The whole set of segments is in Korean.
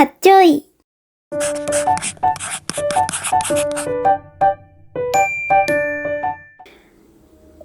갓조이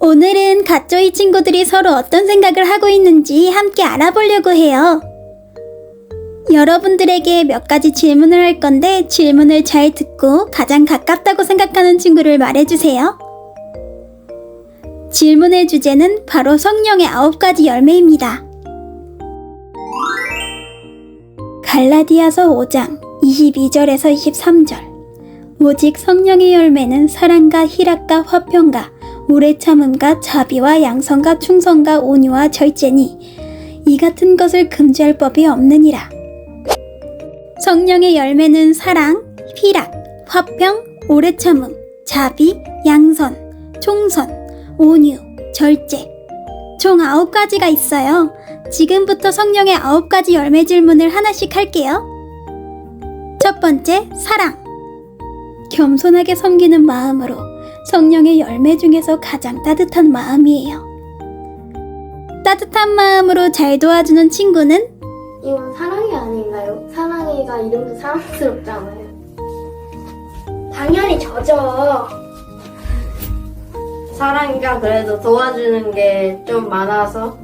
오늘은 갓조이 친구들이 서로 어떤 생각을 하고 있는지 함께 알아보려고 해요. 여러분들에게 몇 가지 질문을 할 건데 질문을 잘 듣고 가장 가깝다고 생각하는 친구를 말해주세요. 질문의 주제는 바로 성령의 아홉 가지 열매입니다. 갈라디아서 5장 22절에서 23절. 오직 성령의 열매는 사랑과 희락과 화평과 오래 참음과 자비와 양성과 충성과 온유와 절제니 이 같은 것을 금지할 법이 없느니라. 성령의 열매는 사랑, 희락, 화평, 오래 참음, 자비, 양선, 총선, 온유, 절제. 총 아홉 가지가 있어요. 지금부터 성령의 아홉 가지 열매 질문을 하나씩 할게요. 첫 번째, 사랑. 겸손하게 섬기는 마음으로 성령의 열매 중에서 가장 따뜻한 마음이에요. 따뜻한 마음으로 잘 도와주는 친구는 이건 사랑이 아닌가요? 사랑이가 이름도 사랑스럽잖아요. 당연히 저죠. 사랑이가 그래도 도와주는 게 좀 많아서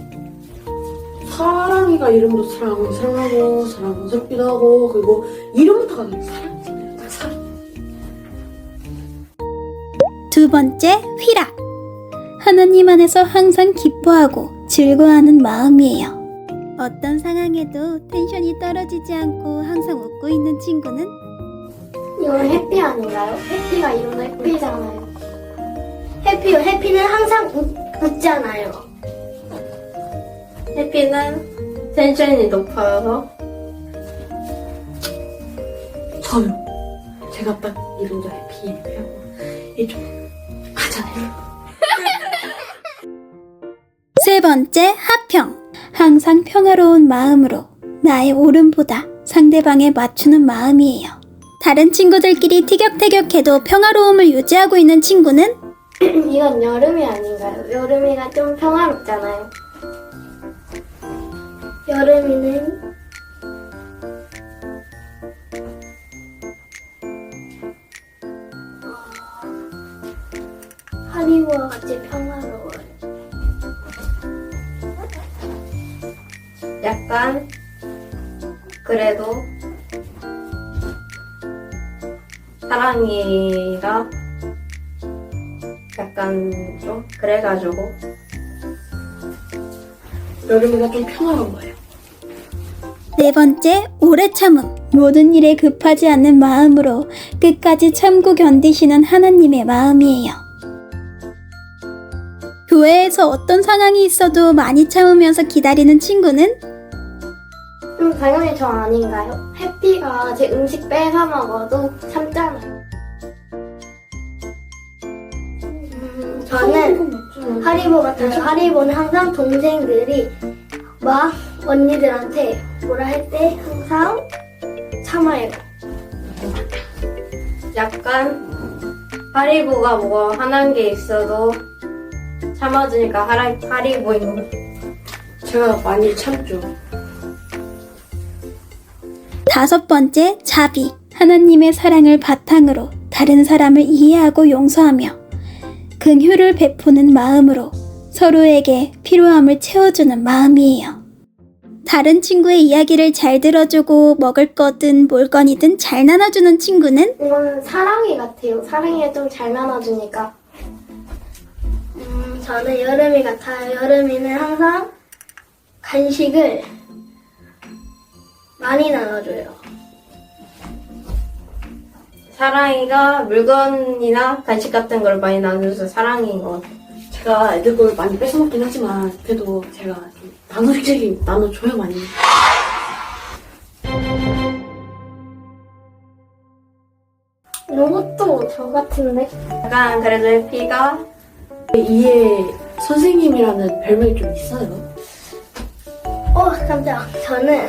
사랑이가 이름도 사랑스러워 사랑스럽기도 하고 그리고 이름부터가 그냥 사랑이잖아요 다 사랑 두 번째, 휘락. 하나님 안에서 항상 기뻐하고 즐거워하는 마음이에요. 어떤 상황에도 텐션이 떨어지지 않고 항상 웃고 있는 친구는 이건 해피 아닌가요? 해피가 이름도 해피잖아요. 해피, 해피는 항상 웃, 웃잖아요. 해피는 텐션이 높아서 저요 제가 딱 이름도 해피 해피하고 이좀 하잖아요 세 번째, 하평. 항상 평화로운 마음으로 나의 옳음보다 상대방에 맞추는 마음이에요. 다른 친구들끼리 티격태격해도 평화로움을 유지하고 있는 친구는 이건 여름이 아닌가요? 여름이가 좀 평화롭잖아요. 여름이는 어, 하리보와 같이 평화로워요. 약간 그래도 사랑이가 약간 좀 그래가지고 여름이가 좀 평화로운 거예요 네 번째, 오래 참음. 모든 일에 급하지 않는 마음으로 끝까지 참고 견디시는 하나님의 마음이에요. 교회에서 어떤 상황이 있어도 많이 참으면서 기다리는 친구는 음, 당연히 저 아닌가요? 해피가 제 음식 뺏어 먹어도 참잖아요. 하리보 같아요. 하리보는 항상 동생들이 막 언니들한테 뭐라 할 때 항상 참아요. 약간 하리보가 뭐 하는 게 있어도 참아주니까 하라, 하리보인 거 제가 많이 참죠 다섯 번째, 자비. 하나님의 사랑을 바탕으로 다른 사람을 이해하고 용서하며 긍휼을 베푸는 마음으로 서로에게 필요함을 채워주는 마음이에요. 다른 친구의 이야기를 잘 들어주고 먹을 거든 물건이든 잘 나눠주는 친구는 이거는 사랑이 같아요. 사랑이가 좀잘 나눠주니까. 음, 저는 여름이 같아요. 여름이는 항상 간식을 많이 나눠줘요. 사랑이가 물건이나 간식 같은 걸 많이 나눠줘서 사랑인 것 같아요. 제가 애들 걸 많이 뺏어먹긴 하지만 그래도 제가 좀 나눠주기 나눠줘요 많이 이것도 저 같은데? 약간 그래도 해피가 이에 선생님이라는 별명이 좀 있어요 어, 깜짝. 저는